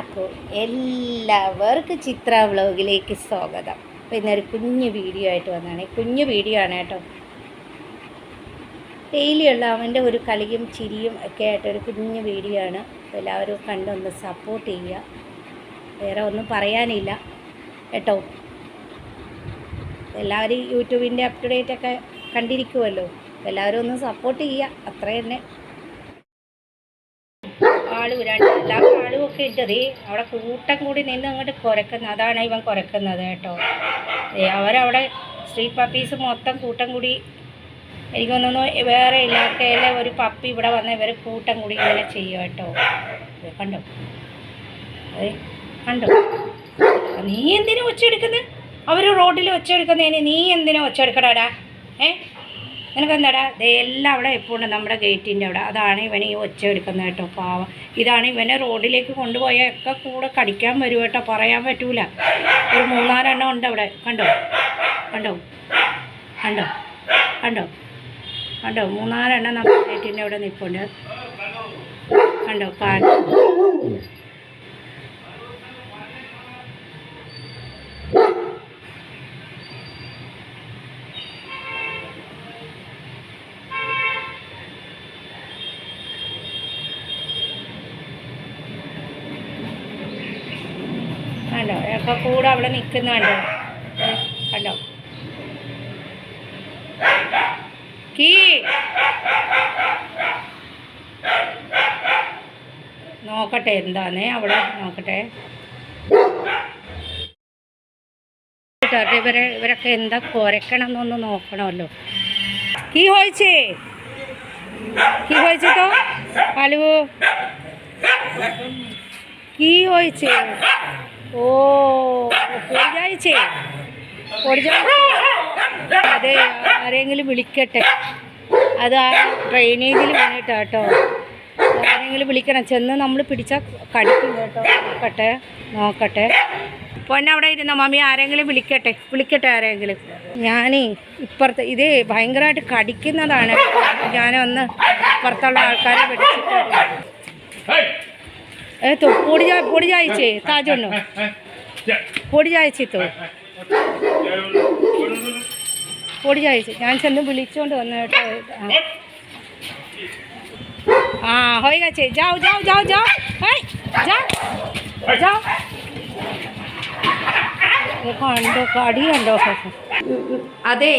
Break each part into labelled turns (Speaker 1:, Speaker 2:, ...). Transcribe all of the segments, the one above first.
Speaker 1: അപ്പോൾ എല്ലാവർക്കും ചിത്ര വ്ലോഗിലേക്ക് സ്വാഗതം. അപ്പോൾ ഇന്നൊരു കുഞ്ഞു വീഡിയോ ആയിട്ട് വന്നതാണ്. കുഞ്ഞു വീഡിയോ ആണ് കേട്ടോ. ഡെയിലിയുള്ള അവന്റെ ഒരു കളിയും ചിരിയും ഒക്കെ ആയിട്ടൊരു കുഞ്ഞു വീഡിയോ ആണ്. അപ്പോൾ എല്ലാവരും കണ്ടൊന്ന് സപ്പോർട്ട് ചെയ്യുക. വേറെ ഒന്നും പറയാനില്ല കേട്ടോ. എല്ലാവരും യൂട്യൂബിന്റെ അപ്ഡേറ്റ് ഒക്കെ കണ്ടിരിക്കുമല്ലോ എല്ലാവരും ഒന്ന് സപ്പോർട്ട് ചെയ്യുക. അത്ര തന്നെ ആൾ രണ്ട് എല്ലാ ഒക്കെ അവിടെ കൂട്ടം കൂടി നിന്ന് അങ്ങോട്ട് കുരക്കുന്നത് അതാണ് ഇവൻ കുരക്കുന്നത് കേട്ടോ. അവരവിടെ സ്ട്രീറ്റ് പപ്പീസ് മൊത്തം കൂട്ടം കൂടി. എനിക്ക് തോന്നുന്നു വേറെ ഇലാക്കയിലെ ഒരു പപ്പി ഇവിടെ വന്ന ഇവർ കൂട്ടം കൂടി ഇങ്ങനെ ചെയ്യും കേട്ടോ. കണ്ടോ? അതെ കണ്ടോ? നീ എന്തിനാ ഒച്ചെടുക്കുന്നത് അവർ റോഡിൽ ഒച്ചെടുക്കുന്നതിന് നീ എന്തിനാ ഒച്ചയെടുക്കടാടാ ഏ? നിനക്ക് ഇതെല്ലാം അവിടെ എപ്പോഴും നമ്മുടെ ഗേറ്റിന്റെ അവിടെ. അതാണ് ഇവനെ ഈ ഒച്ച എടുക്കുന്നത് കേട്ടോ പാവം. ഇതാണ് ഇവനെ റോഡിലേക്ക് കൊണ്ടുപോയാൽ ഒക്കെ കൂടെ കടിക്കാൻ വരും കേട്ടോ പറയാൻ പറ്റൂല. ഒരു മൂന്നാലെണ്ണം ഉണ്ട് അവിടെ. കണ്ടോ? കണ്ടോ? കണ്ടോ? കണ്ടോ? കണ്ടോ? മൂന്നാലെണ്ണം നമ്മുടെ ഗേറ്റിന്റെ അവിടെ നിൽപ്പുണ്ട് കണ്ടോ? കാണോ ഒക്കെ കൂടെ അവിടെ നിൽക്കുന്നുണ്ടോ കണ്ടോ കീ നോക്കട്ടെ എന്താന്നേ അവിടെ നോക്കട്ടെ ഇവരെ ഇവരൊക്കെ എന്താ കുരക്കണം എന്നൊന്ന് നോക്കണമല്ലോ কি হয়েছে কি হয়েছে তো আলু কি হয়েছে ഓ അതെ ആരെങ്കിലും വിളിക്കട്ടെ. അത് ആ ഡ്രെയിനേജിൽ വീണിട്ടാ കേട്ടോ ആരെങ്കിലും വിളിക്കണം. ചെന്ന് നമ്മൾ പിടിച്ചാൽ കടിക്കും കേട്ടോ. നോക്കട്ടെ നോക്കട്ടെ. പൊന്നെ അവിടെ ഇരുന്ന മമ്മി? ആരെങ്കിലും വിളിക്കട്ടെ. വിളിക്കട്ടെ ആരെങ്കിലും ഞാനേ ഇപ്പുറത്ത് ഇത് ഭയങ്കരമായിട്ട് കടിക്കുന്നതാണ്. ഞാനൊന്ന് ഇപ്പുറത്തുള്ള ആൾക്കാരെ പിടിച്ചിട്ട് ഏ তো পড়ে যায় পড়ে যাইছে তার জন্য পড়ে যাইছে তো পড়ে যাইছে ഞാൻ ചെന്ന് വിളിച്ചോണ്ട് വന്നു കേട്ടോ ആ ആ হয়ে গেছে যাও যাও যাও যাও এই যাও যাও കണ്ടോ കടി കണ്ടോ അതെ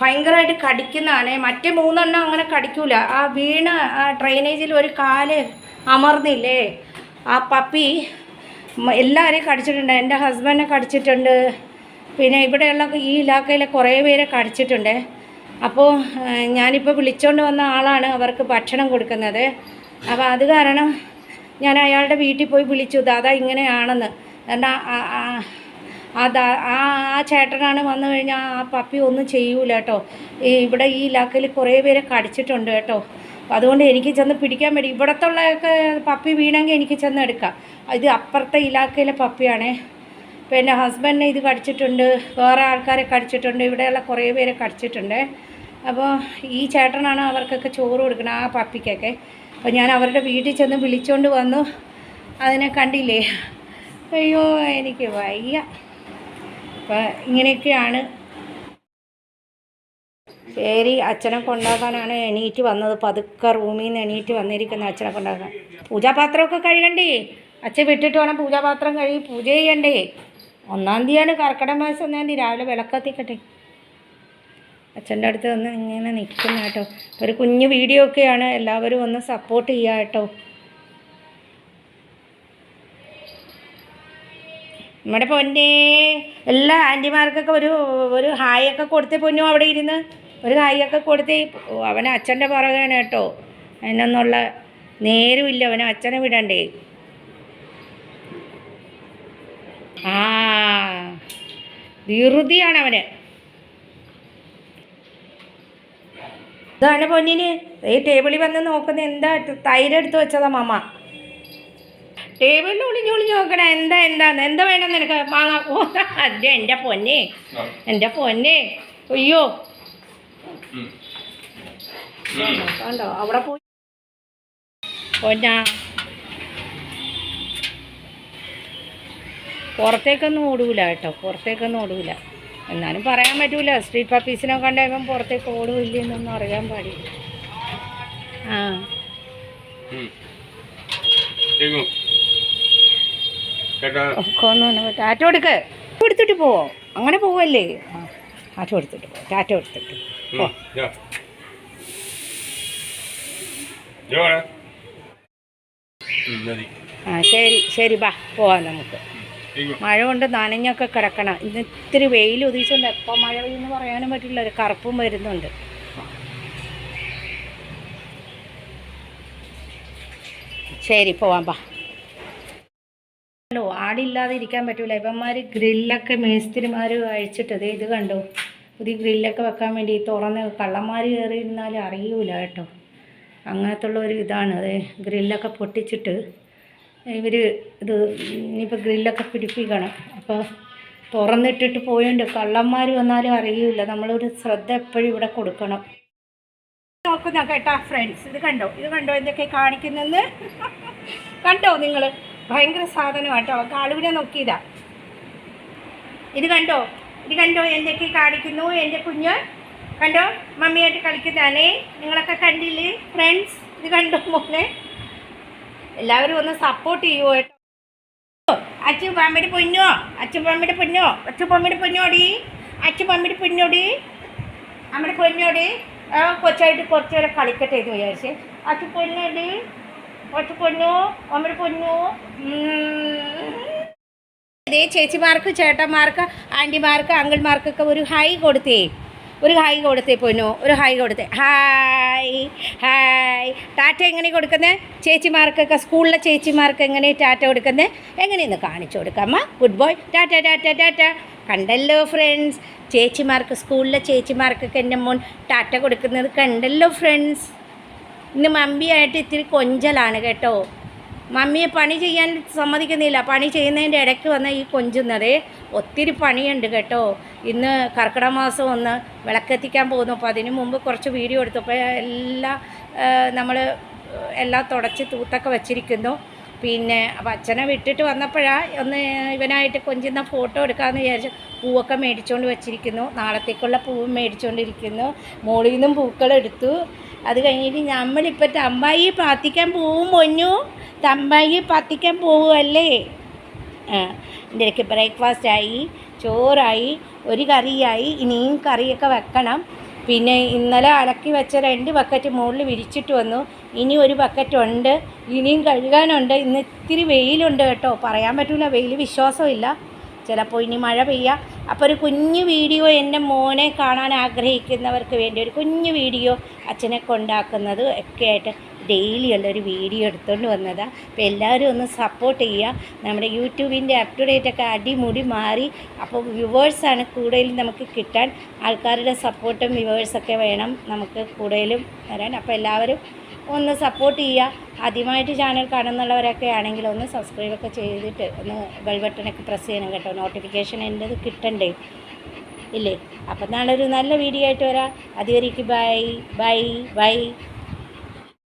Speaker 1: ഭയങ്കരമായിട്ട് കടിക്കുന്നതാണ് മറ്റേ മൂന്നെണ്ണം അങ്ങനെ കടിക്കൂല ആ വീണ് ആ ഡ്രെയിനേജിൽ ഒരു കാല് അമർന്നില്ലേ ആ പപ്പി എല്ലാവരെയും കടിച്ചിട്ടുണ്ട്. എന്റെ ഹസ്ബൻഡിനെ കടിച്ചിട്ടുണ്ട്. പിന്നെ ഇവിടെയുള്ള ഈ ഇലാക്കയിലെ കുറേ പേരെ കടിച്ചിട്ടുണ്ട്. അപ്പോൾ ഞാനിപ്പോൾ വിളിച്ചുകൊണ്ട് വന്ന ആളാണ് അവർക്ക് ഭക്ഷണം കൊടുക്കുന്നത്. അപ്പോൾ അത് കാരണം ഞാൻ അയാളുടെ വീട്ടിൽ പോയി വിളിച്ചു. ദാദാ ഇങ്ങനെയാണെന്ന്. കാരണം ആ- ദാ- ആ ആ ചേട്ടനാണ് വന്നു കഴിഞ്ഞാൽ ആ പപ്പി ഒന്നും ചെയ്യൂല കേട്ടോ. ഇവിടെ ഈ ഇലാക്കയിൽ കുറേ പേരെ കടിച്ചിട്ടുണ്ട് കേട്ടോ. അതുകൊണ്ട് എനിക്ക് ചെന്ന് പിടിക്കാൻ വേണ്ടി ഇവിടത്തുള്ളതൊക്കെ പപ്പി വീണെങ്കിൽ എനിക്ക് ചെന്ന് എടുക്കാം. ഇത് അപ്പുറത്തെ ഇലാക്കയിലെ പപ്പിയാണേ. പിന്നെ ഹസ്ബൻഡിനെ ഇത് കടിച്ചിട്ടുണ്ട്. വേറെ ആൾക്കാരെ കടിച്ചിട്ടുണ്ട്. ഇവിടെയുള്ള കുറേ പേരെ കടിച്ചിട്ടുണ്ട്. അപ്പോൾ ഈ ചേട്ടനാണ് അവർക്കൊക്കെ ചോറ് കൊടുക്കുന്നത് ആ പപ്പിക്കൊക്കെ. അപ്പോൾ ഞാൻ അവരുടെ വീട്ടിൽ ചെന്ന് വിളിച്ചുകൊണ്ട് വന്നു. അതിനെ കണ്ടില്ലേ? അയ്യോ എനിക്ക് വയ്യ. അപ്പം ഇങ്ങനെയൊക്കെയാണ് ശരി അച്ഛനെ കൊണ്ടാക്കാനാണ് എണീറ്റ് വന്നത്. പതുക്കെ റൂമിൽ നിന്ന് എണീറ്റ് വന്നിരിക്കുന്ന അച്ഛനെ കൊണ്ടാക്കാൻ. പൂജാപാത്രമൊക്കെ കഴുകണ്ടേ? അച്ഛൻ വിട്ടിട്ട് വേണം പൂജാപാത്രം കഴുകി പൂജ ചെയ്യണ്ടേ? ഒന്നാം തീയതിയാണ് കർക്കിടക മാസം ഒന്നാം തീയതി രാവിലെ വിളക്കത്തിക്കട്ടെ. അച്ഛന്റെ അടുത്ത് വന്ന് ഇങ്ങനെ നിൽക്കുന്ന കേട്ടോ. ഒരു കുഞ്ഞു വീഡിയോ ഒക്കെയാണ്. എല്ലാവരും ഒന്ന് സപ്പോർട്ട് ചെയ്യുക കേട്ടോ. നമ്മുടെ പൊന്നേ എല്ലാ ആന്റിമാർക്കൊക്കെ ഒരു ഒരു ഹായൊക്കെ കൊടുത്തേ പൊന്നു അവിടെ ഇരുന്ന്? ഒരു ഹായൊക്കെ കൊടുത്തേ അവൻ അച്ഛന്റെ പുറകെയാണ് കേട്ടോ. അതിനൊന്നുള്ള നേരുമില്ല അവനെ അച്ഛനെ വിടണ്ടേ. ആ ധൃതിയാണ് അവന്. ഇതാണ് പൊന്നിന് ഈ ടേബിളിൽ വന്ന് നോക്കുന്ന എന്താ തൈര് എടുത്ത് വെച്ചതാ മാമ. ടേബിളിൽ ഒളിഞ്ഞു ഒളിഞ്ഞു നോക്കണേ എന്താ എന്താന്ന് എന്താ വേണം നിനക്ക്? മാങ്ങ ഓ അതെ എന്റെ പൊന്നേ എന്റെ പൊന്നേ. അയ്യോ കണ്ടോ? അവിടെ പോയി. പൊന്നാ. പുറത്തേക്കൊന്നും ഓടൂല കേട്ടോ. പുറത്തേക്കൊന്നും ഓടൂല. എന്നാലും പറയാൻ പറ്റൂല. സ്ട്രീറ്റ് പപ്പീസിനെ കണ്ടേപ്പം പുറത്തേക്ക് ഓടുമില്ലെന്നൊന്നും അറിയാൻ പാടില്ല. ആ. ടാറ്റോ എടുക്ക്. കൊടുക്ക് എടുത്തിട്ട് പോവോ അങ്ങനെ പോവല്ലേ? ആ ടാറ്റ കൊടുത്തിട്ട് പോവാം ടാറ്റ കൊടുത്തിട്ട് പോ. ആ ശരി ശരി ബാ പോവാം നമുക്ക്. മഴ കൊണ്ട് നനഞ്ഞൊക്കെ കിടക്കണം. ഇന്ന് ഇത്തിരി വെയിൽ ഉദിച്ചുകൊണ്ട് എപ്പോൾ മഴ പെയ്യുമെന്ന് പറയാനും പറ്റില്ല. ഒരു കറുപ്പും വരുന്നുണ്ട്. ശരി പോവാം ബാ. ഹലോ ആടില്ലാതെ ഇരിക്കാൻ പറ്റൂല. ഇവന്മാർ ഗ്രില്ലൊക്കെ മേസ്തിരിമാർ അഴിച്ചിട്ടത് ഇത് കണ്ടോ? പുതിയ ഗ്രില്ലൊക്കെ വെക്കാൻ വേണ്ടി തുറന്ന് കള്ളന്മാർ ഇരുന്നാൽ അറിയൂല കേട്ടോ. അങ്ങനത്തുള്ള ഒരു ഇതാണ്. അത് ഗ്രില്ലൊക്കെ പൊട്ടിച്ചിട്ട് ഇവർ ഇത് ഇനിയിപ്പോൾ ഗ്രില്ലൊക്കെ പിടിപ്പിക്കണം. അപ്പോൾ തുറന്നിട്ടിട്ട് പോയോണ്ട് കള്ളന്മാർ വന്നാലും അറിയില്ല നമ്മളൊരു ശ്രദ്ധ എപ്പോഴും ഇവിടെ കൊടുക്കണം. നോക്കുന്ന കേട്ടാ ഫ്രണ്ട്സ് ഇത് കണ്ടോ? ഇത് കണ്ടോ എന്തൊക്കെ കാണിക്കുന്നെന്ന്? കണ്ടോ നിങ്ങൾ ഭയങ്കര സാധനമാട്ടോ കാളുവിനെ നോക്കിയതാ. ഇത് കണ്ടോ? ഇത് കണ്ടോ? എന്തൊക്കെ കാണിക്കുന്നു. എന്റെ കുഞ്ഞ് കണ്ടോ? മമ്മിയായിട്ട് കളിക്കുന്നതാണേ. നിങ്ങളൊക്കെ കണ്ടില്ലേ? ഫ്രണ്ട്സ് ഇത് കണ്ടോ മോനെ? എല്ലാവരും ഒന്ന് സപ്പോർട്ട് ചെയ്യുമോ കേട്ടോ? അച്ഛൻ പമ്മിടി പൊന്നോ? അച്ഛൻ പമ്മിടി പൊന്നോ? അച്ഛൻ പമ്മിടി പൊന്നോടി? അച്ഛൻ പമ്മിടി പൊന്നോടി? അമ്മയുടെ പൊന്നോടി? ആ കൊച്ചായിട്ട് കുറച്ച് നേരം കളിക്കട്ടെ എന്ന് വിചാരിച്ച്. അച്ഛൻ പൊന്നോടി? കുറച്ച് പൊന്നോ? അമ്മയുടെ പൊന്നോ? ഇതേ ചേച്ചിമാർക്ക് ചേട്ടന്മാർക്ക് ആന്റിമാർക്ക് അങ്കിൾമാർക്കൊക്കെ ഒരു ഹൈ കൊടുത്തേ. ഒരു ഹൈ കൊടുത്തേ പൊന്നു ഒരു ഹൈ കൊടുത്തേ. Hi hi. ടാറ്റ എങ്ങനെ കൊടുക്കുന്നത് ചേച്ചിമാർക്കൊക്കെ സ്കൂളിലെ ചേച്ചിമാർക്ക് എങ്ങനെ ടാറ്റ കൊടുക്കുന്നത് എങ്ങനെയെന്ന് കാണിച്ചു കൊടുക്കാമ്മ good boy. Tata tata tata. കണ്ടല്ലോ ഫ്രണ്ട്സ്. ചേച്ചിമാർക്ക് സ്കൂളിലെ ചേച്ചിമാർക്കൊക്കെ എന്റെ മോൻ ടാറ്റ കൊടുക്കുന്നത് കണ്ടല്ലോ ഫ്രണ്ട്സ്. ഇന്ന് മമ്മിയായിട്ട് ഇത്തിരി കൊഞ്ചലാണ് കേട്ടോ. മമ്മിയെ പണി ചെയ്യാൻ സമ്മതിക്കുന്നില്ല. പണി ചെയ്യുന്നതിന്റെ ഇടയ്ക്ക് വന്ന ഈ കൊഞ്ചുന്നത് ഒത്തിരി പണിയുണ്ട് കേട്ടോ. ഇന്ന് കർക്കിടക മാസം ഒന്ന് വിളക്കെത്തിക്കാൻ പോകുന്നു. അപ്പോൾ അതിന് മുമ്പ് കുറച്ച് വീഡിയോ എടുത്തപ്പോൾ എല്ലാ നമ്മൾ എല്ലാം തുടച്ച് തൂത്തൊക്കെ വച്ചിരിക്കുന്നു. പിന്നെ അപ്പം അച്ഛനെ വിട്ടിട്ട് വന്നപ്പോഴാണ് ഒന്ന് ഇവനായിട്ട് കൊഞ്ചുന്ന ഫോട്ടോ എടുക്കാമെന്ന് വിചാരിച്ചു പൂവൊക്കെ മേടിച്ചുകൊണ്ട് വച്ചിരിക്കുന്നു. നാളത്തേക്കുള്ള പൂവും മേടിച്ചുകൊണ്ടിരിക്കുന്നു മോളിൽ നിന്നും പൂക്കളെടുത്തു. അത് കഴിഞ്ഞിട്ട് നമ്മളിപ്പോൾ അമ്മായി പ്രാർത്ഥിക്കാൻ പോവും പൊന്നു തമ്പായി പത്തിക്കാൻ പോവുമല്ലേ എന്റെ ഇടയ്ക്ക് ബ്രേക്ക്ഫാസ്റ്റ് ആയി ചോറായി ഒരു കറിയായി ഇനിയും കറിയൊക്കെ വെക്കണം. പിന്നെ ഇന്നലെ അലക്കി വെച്ച രണ്ട് ബക്കറ്റ് മുകളിൽ വിരിച്ചിട്ട് വന്നു. ഇനി ഒരു ബക്കറ്റ് ഉണ്ട്. ഇനിയും കഴുകാനുണ്ട്. ഇന്ന് ഇത്തിരി വെയിലുണ്ട് കേട്ടോ. പറയാൻ പറ്റില്ല വെയിൽ വിശ്വാസമില്ല. ചിലപ്പോൾ ഇനി മഴ പെയ്യാം. അപ്പോൾ ഒരു കുഞ്ഞു വീഡിയോ എന്റെ മോനെ കാണാൻ ആഗ്രഹിക്കുന്നവർക്ക് വേണ്ടി ഒരു കുഞ്ഞു വീഡിയോ അച്ഛനെ കൊണ്ടാക്കുന്നത് ഒക്കെ ആയിട്ട് ഡെയിലി ഉള്ളൊരു വീഡിയോ എടുത്തുകൊണ്ട് വന്നതാണ് അപ്പോൾ എല്ലാവരും ഒന്ന് സപ്പോർട്ട് ചെയ്യുക നമ്മുടെ യൂട്യൂബിന്റെ അപ് ടു ഡേറ്റ് ഒക്കെ അടിമുടി മാറി. അപ്പോൾ വ്യൂവേഴ്സാണ് കൂടുതലും നമുക്ക് കിട്ടാൻ. ആൾക്കാരുടെ സപ്പോർട്ടും വ്യൂവേഴ്സൊക്കെ വേണം നമുക്ക് കൂടുതലും വരാൻ അപ്പോൾ എല്ലാവരും ഒന്ന് സപ്പോർട്ട് ചെയ്യുക ആദ്യമായിട്ട് ചാനൽ കാണുന്നുള്ളവരൊക്കെ ആണെങ്കിൽ ഒന്ന് സബ്സ്ക്രൈബ് ഒക്കെ ചെയ്തിട്ട് ഒന്ന് ബെൽ ബട്ടണൊക്കെ പ്രസ് ചെയ്യണം കേട്ടോ. നോട്ടിഫിക്കേഷൻ എന്റെത് കിട്ടണ്ടേ? ഇല്ലേ? അപ്പം നാളെ ഒരു നല്ല വീഡിയോ ആയിട്ട് വരാം. അതുവരേക്ക് ബൈ ബൈ ബൈ